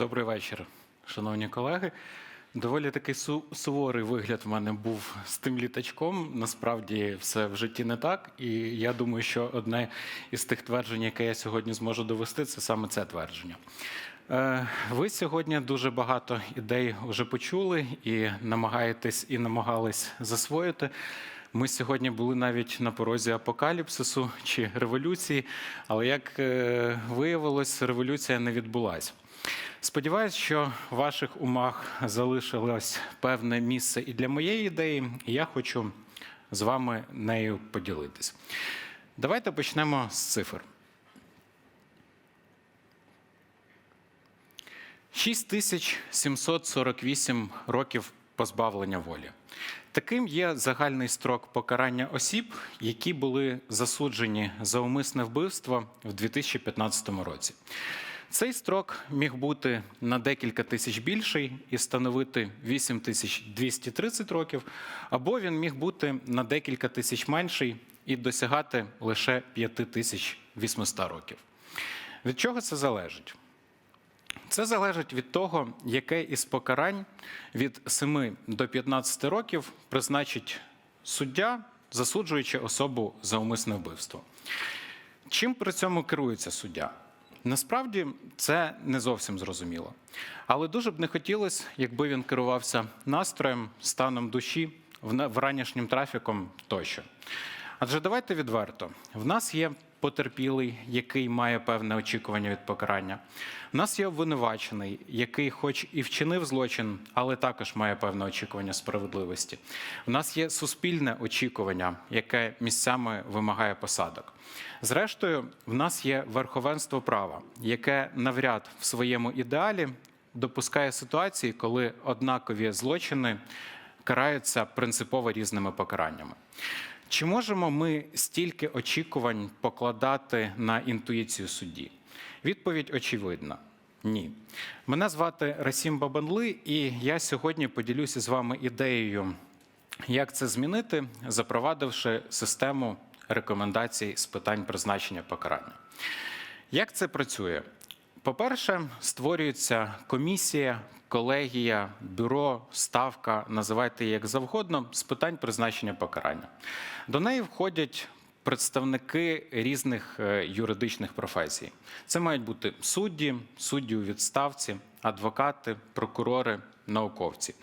Добрий вечір, шановні колеги. Доволі такий су- суворий вигляд в мене був з тим літачком. Насправді все в житті не так. І я думаю, що одне із тих тверджень, яке я сьогодні зможу довести, це саме це твердження. Е, Ви сьогодні дуже багато ідей вже почули і намагаєтесь і намагались засвоїти. Ми сьогодні були навіть на порозі апокаліпсису чи революції, але як е, виявилось, революція не відбулася. Сподіваюсь, що в ваших умах залишилось певне місце і для моєї ідеї, і я хочу з вами нею поділитись. Давайте почнемо з цифр. 6748 років позбавлення волі. Таким є загальний строк покарання осіб, які були засуджені за умисне вбивство в 2015 році. Цей строк міг бути на декілька тисяч більший і становити 8230 років, або він міг бути на декілька тисяч менший і досягати лише 5800 років. Від чого це залежить? Це залежить від того, яке із покарань від 7 до 15 років призначить суддя, засуджуючи особу за умисне вбивство. Чим при цьому керується суддя? Насправді це не зовсім зрозуміло. Але дуже б не хотілося, якби він керувався настроєм, станом душі, вранішнім трафіком тощо. Адже давайте відверто: в нас є потерпілий, який має певне очікування від покарання. В нас є обвинувачений, який, хоч і вчинив злочин, але також має певне очікування справедливості. В нас є суспільне очікування, яке місцями вимагає посадок. Зрештою, в нас є верховенство права, яке навряд в своєму ідеалі допускає ситуації, коли однакові злочини караються принципово різними покараннями. Чи можемо ми стільки очікувань покладати на інтуїцію судді? Відповідь очевидна. Ні. Мене звати Расім Бабанли, і я сьогодні поділюся з вами ідеєю, як це змінити, запровадивши систему рекомендацій з питань призначення покарання. Як це працює? По-перше, створюється комісія, колегія, бюро, ставка, називайте її як завгодно, з питань призначення покарання. До неї входять представники різних е, юридичних професій. Це мають бути судді, судді у відставці, адвокати, прокурори, науковці.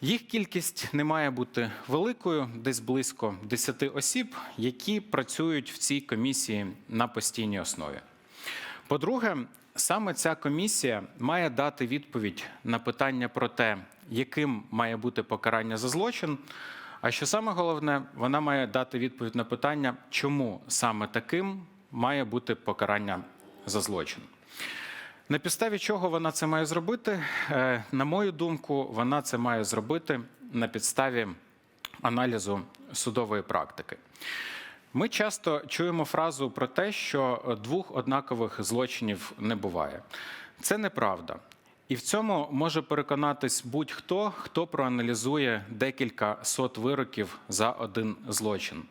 Їх кількість не має бути великою, десь близько 10 осіб, які працюють в цій комісії на постійній основі. По-друге, саме ця комісія має дати відповідь на питання про те, яким має бути покарання за злочин. А що саме головне, вона має дати відповідь на питання, чому саме таким має бути покарання за злочин. На підставі чого вона це має зробити? Е, На мою думку, вона це має зробити на підставі аналізу судової практики. Ми часто чуємо фразу про те, що двох однакових злочинів не буває. Це неправда. І в цьому може переконатись будь-хто, хто проаналізує декілька сот вироків за один злочин.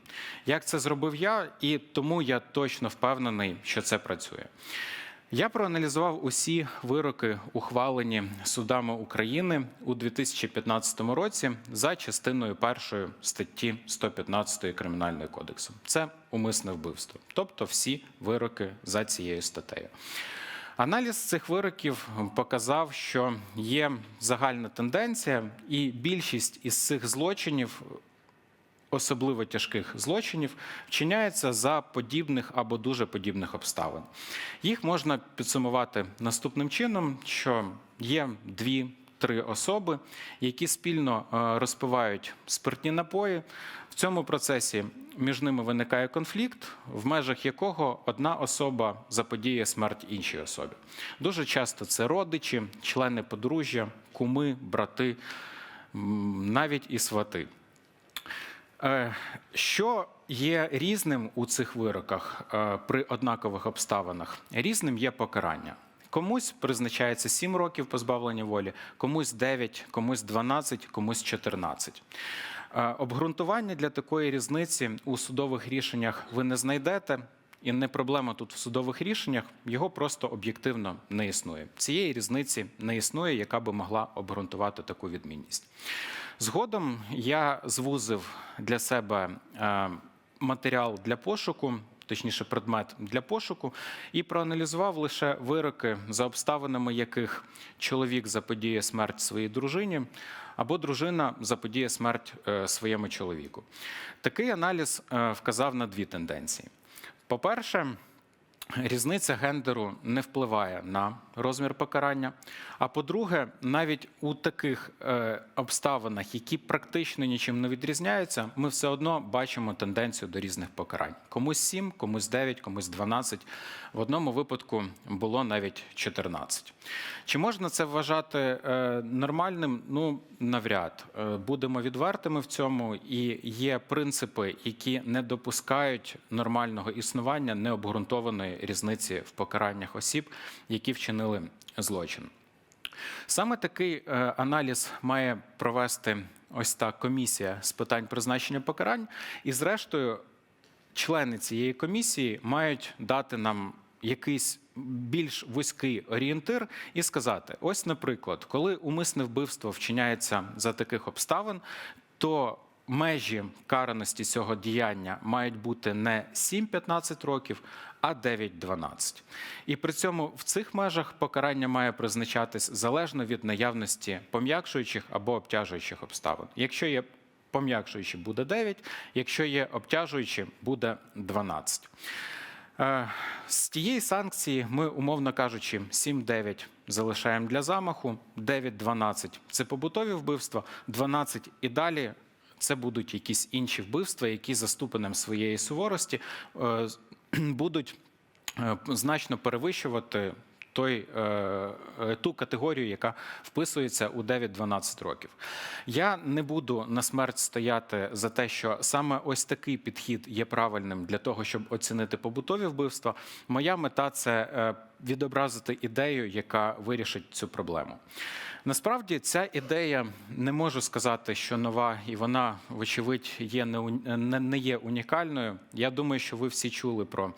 Як це зробив я, і тому я точно впевнений, що це працює. Я проаналізував усі вироки, ухвалені судами України у 2015 році за частиною першої статті 115 Кримінального кодексу. Це умисне вбивство, тобто всі вироки за цією статтею. Аналіз цих вироків показав, що є загальна тенденція, і більшість із цих злочинів особливо тяжких злочинів вчиняється за подібних або дуже подібних обставин. Їх можна підсумувати наступним чином, що є дві. Три особи, які спільно е, розпивають спиртні напої. В цьому процесі між ними виникає конфлікт, в межах якого одна особа заподіє смерть іншій особі. Дуже часто це родичі, члени подружжя, куми, брати, навіть і свати. Е, Що є різним у цих вироках е, при однакових обставинах? Різним є покарання. Комусь призначається 7 років позбавлення волі, комусь 9, комусь 12, комусь 14. Е, Обґрунтування для такої різниці у судових рішеннях ви не знайдете. І не проблема тут в судових рішеннях, його просто об'єктивно не існує. Цієї різниці не існує, яка би могла обґрунтувати таку відмінність. Згодом я звузив для себе е, матеріал для пошуку. Точніше, предмет для пошуку, і проаналізував лише вироки, за обставинами яких чоловік заподіє смерть своїй дружині, або дружина заподіє смерть е, своєму чоловіку. Такий аналіз е, вказав на дві тенденції. По-перше, Різниця гендеру не впливає на розмір покарання. А по-друге, навіть у таких е, обставинах, які практично нічим не відрізняються, ми все одно бачимо тенденцію до різних покарань. Комусь 7, комусь 9, комусь 12. В одному випадку було навіть 14. Чи можна це вважати е, нормальним? Ну, навряд. Е, Будемо відвертими в цьому, і є принципи, які не допускають нормального існування необґрунтованої різниці в покараннях осіб, які вчинили злочин. Саме такий е, аналіз має провести ось та комісія з питань призначення покарань, і, зрештою, члени цієї комісії мають дати нам якийсь більш вузький орієнтир і сказати: ось, наприклад, коли умисне вбивство вчиняється за таких обставин, то межі караності цього діяння мають бути не 7-15 років, а 9-12. І при цьому в цих межах покарання має призначатись залежно від наявності пом'якшуючих або обтяжуючих обставин. Якщо є пом'якшуючі, буде 9, якщо є обтяжуючі, буде 12. Е, З тієї санкції ми, умовно кажучи, 7-9 залишаємо для замаху, 9-12 – це побутові вбивства, 12 і далі це будуть якісь інші вбивства, які за ступенем своєї суворості е, будуть е, значно перевищувати той, е, е, ту категорію, яка вписується у 9-12 років. Я не буду на смерть стояти за те, що саме ось такий підхід є правильним для того, щоб оцінити побутові вбивства. Моя мета це е, відобразити ідею, яка вирішить цю проблему. Насправді ця ідея не можу сказати, що нова, і вона, вочевидь, є не, не, не є унікальною. Я думаю, що ви всі чули про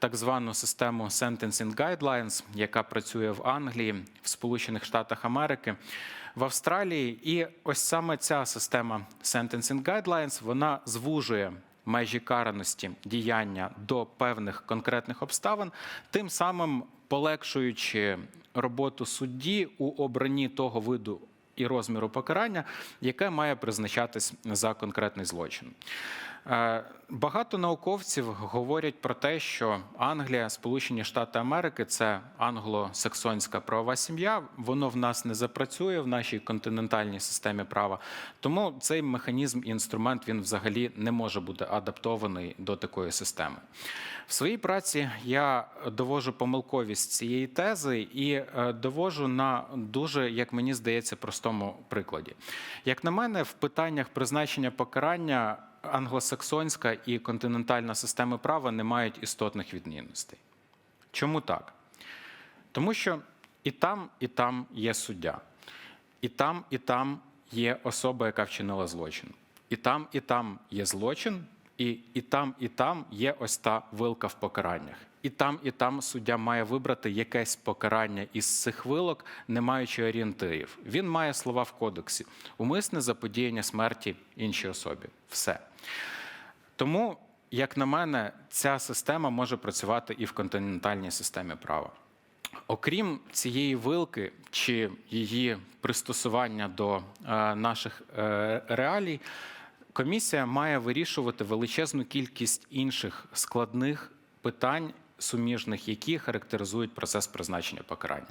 так звану систему Sentencing Guidelines, яка працює в Англії, в Сполучених Штатах Америки, в Австралії. І ось саме ця система Sentencing Guidelines, вона звужує межі караності діяння до певних конкретних обставин, тим самим полегшуючи роботу судді у обранні того виду і розміру покарання, яке має призначатись за конкретний злочин. Е, Багато науковців говорять про те, що Англія, Сполучені Штати Америки це англосаксонська правова сім'я. Воно в нас не запрацює в нашій континентальній системі права. Тому цей механізм і інструмент він взагалі не може бути адаптований до такої системи. В своїй праці я довожу помилковість цієї тези і е, довожу на дуже, як мені здається, простому прикладі. Як на мене, в питаннях призначення покарання англосаксонська і континентальна системи права не мають істотних відмінностей. Чому так? Тому що і там, і там є суддя, і там, і там є особа, яка вчинила злочин. І там, і там є злочин, і, і там, і там є ось та вилка в покараннях. І там, і там суддя має вибрати якесь покарання із цих вилок, не маючи орієнтирів. Він має слова в кодексі: умисне заподіяння смерті іншій особі. Все. Тому, як на мене, ця система може працювати і в континентальній системі права. Окрім цієї вилки чи її пристосування до е, наших е, реалій, комісія має вирішувати величезну кількість інших складних питань, суміжних, які характеризують процес призначення покарання.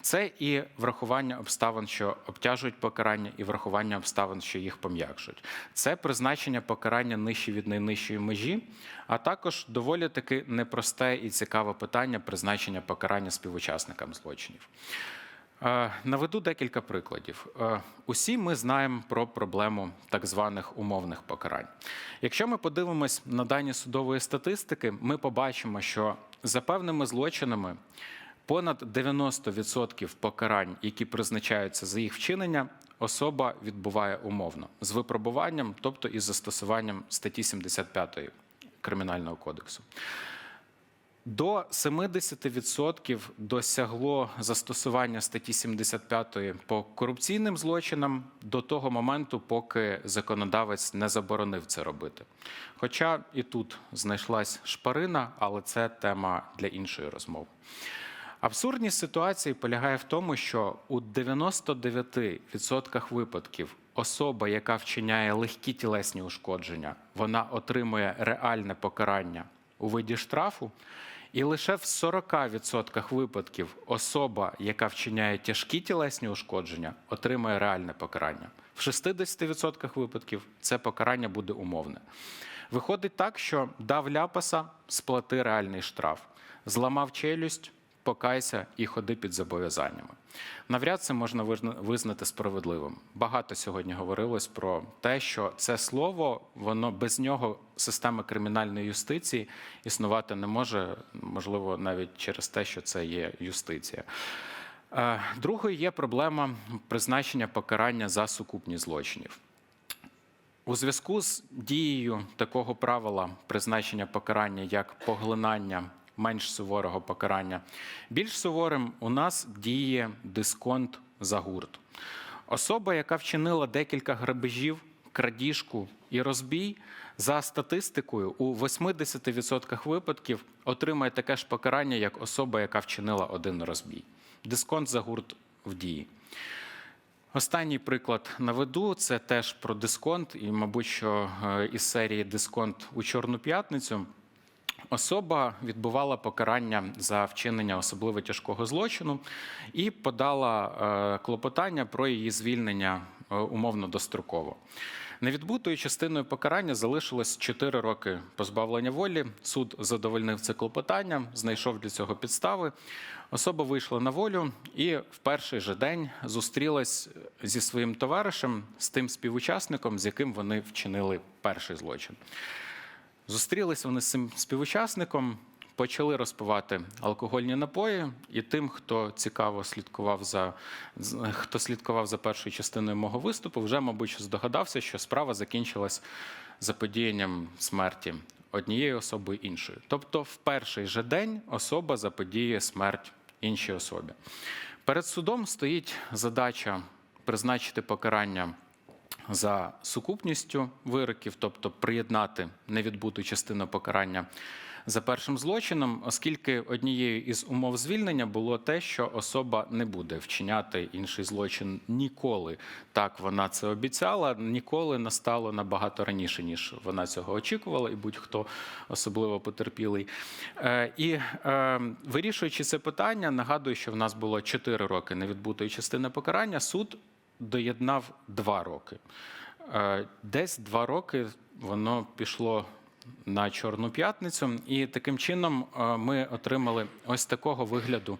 Це і врахування обставин, що обтяжують покарання, і врахування обставин, що їх пом'якшують. Це призначення покарання нижче від найнижчої межі, а також доволі таки непросте і цікаве питання призначення покарання співучасникам злочинів. Е, Наведу декілька прикладів. Е, Усі ми знаємо про проблему так званих умовних покарань. Якщо ми подивимось на дані судової статистики, ми побачимо, що за певними злочинами понад 90% покарань, які призначаються за їх вчинення, особа відбуває умовно з випробуванням, тобто із застосуванням статті 75 Кримінального кодексу. До 70% досягло застосування статті 75 по корупційним злочинам до того моменту, поки законодавець не заборонив це робити. Хоча і тут знайшлась шпарина, але це тема для іншої розмови. Абсурдність ситуації полягає в тому, що у 99% випадків особа, яка вчиняє легкі тілесні ушкодження, вона отримує реальне покарання у виді штрафу. І лише в 40% випадків особа, яка вчиняє тяжкі тілесні ушкодження, отримає реальне покарання. В 60% випадків це покарання буде умовне. Виходить так, що дав ляпаса, сплати реальний штраф, зламав челюсть, покайся і ходи під зобов'язаннями. Навряд це можна визнати справедливим. Багато сьогодні говорилось про те, що це слово, воно без нього система кримінальної юстиції існувати не може, можливо, навіть через те, що це є юстиція. Е, Другою є проблема призначення покарання за сукупність злочинів. У зв'язку з дією такого правила призначення покарання як поглинання менш суворого покарання, більш суворим у нас діє дисконт за гурт. Особа, яка вчинила декілька грабежів, крадіжку і розбій, за статистикою у 80% випадків отримає таке ж покарання, як особа, яка вчинила один розбій. Дисконт за гурт в дії. Останній приклад наведу це теж про дисконт, і, мабуть, що е, із серії Дисконт у Чорну п'ятницю. Особа відбувала покарання за вчинення особливо тяжкого злочину і подала е, клопотання про її звільнення е, умовно достроково. Невідбутою частиною покарання залишилось 4 роки позбавлення волі. Суд задовольнив це клопотання, знайшов для цього підстави. Особа вийшла на волю і в перший же день зустрілась зі своїм товаришем, з тим співучасником, з яким вони вчинили перший злочин. Зустрілись вони з цим співучасником, почали розпивати алкогольні напої, і тим, хто цікаво слідкував за хто слідкував за першою частиною мого виступу, вже, мабуть, здогадався, що справа закінчилась заподіянням смерті однієї особи іншої. Тобто, в перший же день особа заподіє смерть іншій особі. Перед судом стоїть задача призначити покарання за сукупністю вироків, тобто приєднати невідбуту частину покарання за першим злочином, оскільки однією із умов звільнення було те, що особа не буде вчиняти інший злочин ніколи. Так вона це обіцяла, ніколи настало набагато раніше, ніж вона цього очікувала, і будь-хто особливо потерпілий. Е, І е, вирішуючи це питання, нагадую, що в нас було 4 роки невідбутої частини покарання. Суд доєднав два роки. Е, Десь два роки воно пішло на Чорну п'ятницю, і таким чином е, ми отримали ось такого вигляду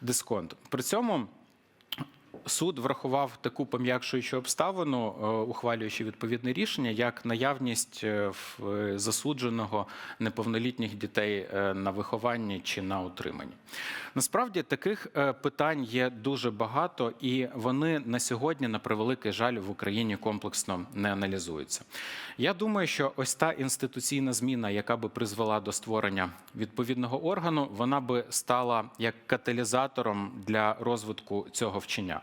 дисконт. При цьому суд врахував таку пом'якшуючу обставину, е, ухвалюючи відповідне рішення, як наявність е, е, засудженого неповнолітніх дітей на вихованні чи на утриманні. Насправді таких питань є дуже багато, і вони на сьогодні, на превеликий жаль, в Україні комплексно не аналізуються. Я думаю, що ось та інституційна зміна, яка би призвела до створення відповідного органу, вона би стала як каталізатором для розвитку цього вчення.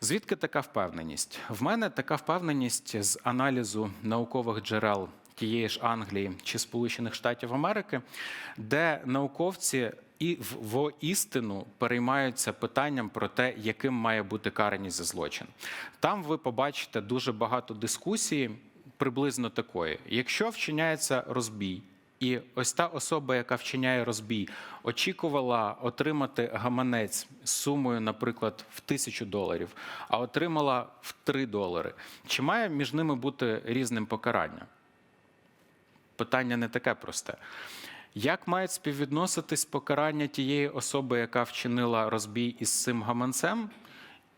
Звідки така впевненість? В мене така впевненість з аналізу наукових джерел тієї ж Англії чи Сполучених Штатів Америки, де науковці і в воістину переймаються питанням про те, яким має бути караність за злочин. Там ви побачите дуже багато дискусії, приблизно такої: якщо вчиняється розбій. І ось та особа, яка вчиняє розбій, очікувала отримати гаманець з сумою, наприклад, в тисячу доларів, а отримала в 3 долари. Чи має між ними бути різним покарання? Питання не таке просте. Як мають співвідноситись покарання тієї особи, яка вчинила розбій із цим гаманцем,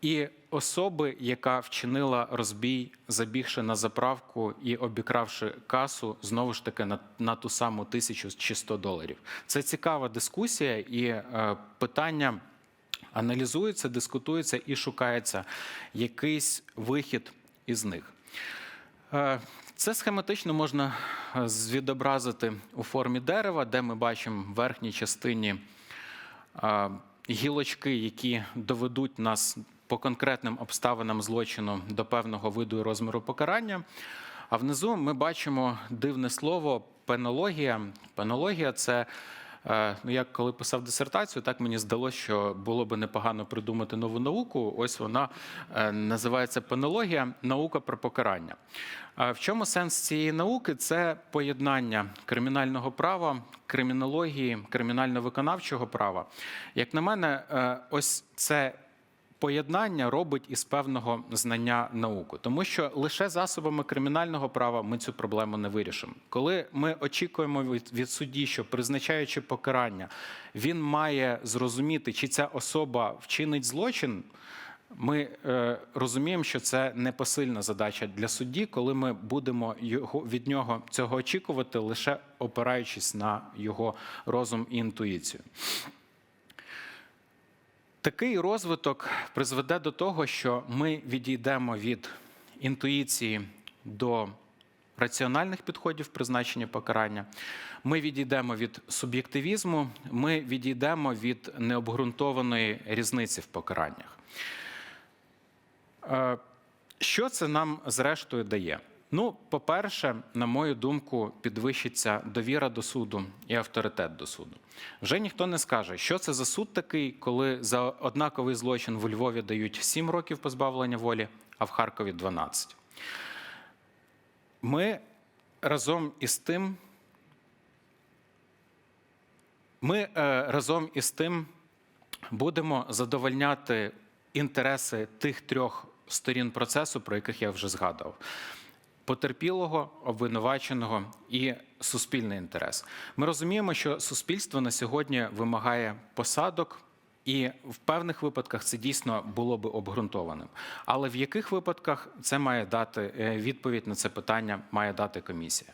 і особи, яка вчинила розбій, забігши на заправку і обікравши касу, знову ж таки на, на ту саму тисячу чи 100 доларів? Це цікава дискусія, і е, питання аналізується, дискутується і шукається якийсь вихід із них. Е, Це схематично можна е, відобразити у формі дерева, де ми бачимо в верхній частині е, гілочки, які доведуть нас по конкретним обставинам злочину до певного виду і розміру покарання. А внизу ми бачимо дивне слово пенологія. Пенологія це. е, Ну, як коли писав дисертацію, так мені здалося, що було би непогано придумати нову науку. Ось вона е, називається пенологія, наука про покарання. В чому сенс цієї науки? Це поєднання кримінального права, кримінології, кримінально-виконавчого права. Як на мене, е, ось це поєднання робить із певного знання науку, тому що лише засобами кримінального права ми цю проблему не вирішимо. Коли ми очікуємо від, від судді, що призначаючи покарання, він має зрозуміти, чи ця особа вчинить злочин. Ми е, розуміємо, що це непосильна задача для судді, коли ми будемо його від нього цього очікувати, лише опираючись на його розум і інтуїцію. Такий розвиток призведе до того, що ми відійдемо від інтуїції до раціональних підходів призначення покарання. Ми відійдемо від суб'єктивізму, ми відійдемо від необґрунтованої різниці в покараннях. Е, Що це нам зрештою дає? Ну, по-перше, на мою думку, підвищиться довіра до суду і авторитет до суду. Вже ніхто не скаже, що це за суд такий, коли за однаковий злочин в Львові дають 7 років позбавлення волі, а в Харкові 12. Ми разом із тим. Ми е, разом із тим будемо задовольняти інтереси тих трьох сторін процесу, про яких я вже згадував. Потерпілого, обвинуваченого і суспільний інтерес. Ми розуміємо, що суспільство на сьогодні вимагає посадок, і в певних випадках це дійсно було би обґрунтованим. Але в яких випадках це має дати е, відповідь на це питання, має дати комісія.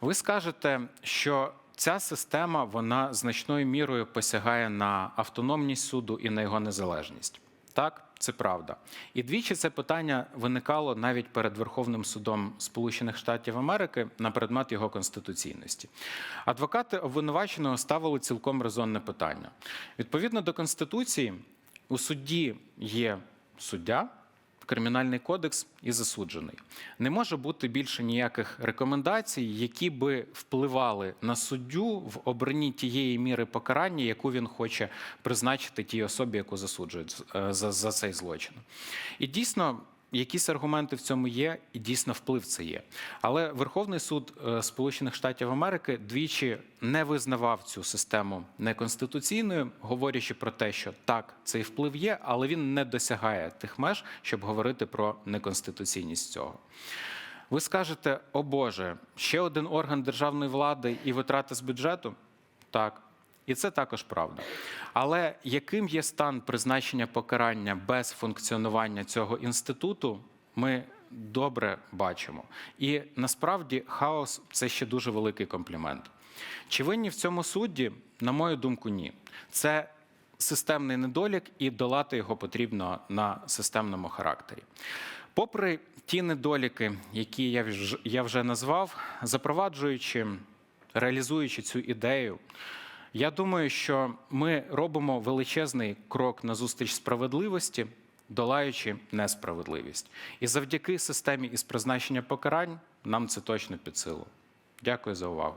Ви скажете, що ця система вона значною мірою посягає на автономність суду і на його незалежність. Так, це правда. І двічі це питання виникало навіть перед Верховним судом Сполучених Штатів Америки на предмет його конституційності. Адвокати обвинуваченого ставили цілком резонне питання. Відповідно до Конституції, у судді є суддя, Кримінальний кодекс і засуджений. Не може бути більше ніяких рекомендацій, які би впливали на суддю в обранні тієї міри покарання, яку він хоче призначити тій особі, яку засуджують е, за, за цей злочин. І дійсно. Якісь аргументи в цьому є, і дійсно вплив це є. Але Верховний суд е, Сполучених Штатів Америки двічі не визнавав цю систему неконституційною, говорячи про те, що так, цей вплив є, але він не досягає тих меж, щоб говорити про неконституційність цього. Ви скажете, о Боже, ще один орган державної влади і витрати з бюджету? Так. І це також правда. Але яким є стан призначення покарання без функціонування цього інституту, ми добре бачимо. І насправді хаос це ще дуже великий комплімент. Чи винні в цьому судді? На мою думку, ні. Це системний недолік, і долати його потрібно на системному характері. Попри ті недоліки, які я вже- я вже назвав, запроваджуючи, реалізуючи цю ідею. Я думаю, що ми робимо величезний крок на зустріч справедливості, долаючи несправедливість. І завдяки системі із призначення покарань нам це точно під силу. Дякую за увагу.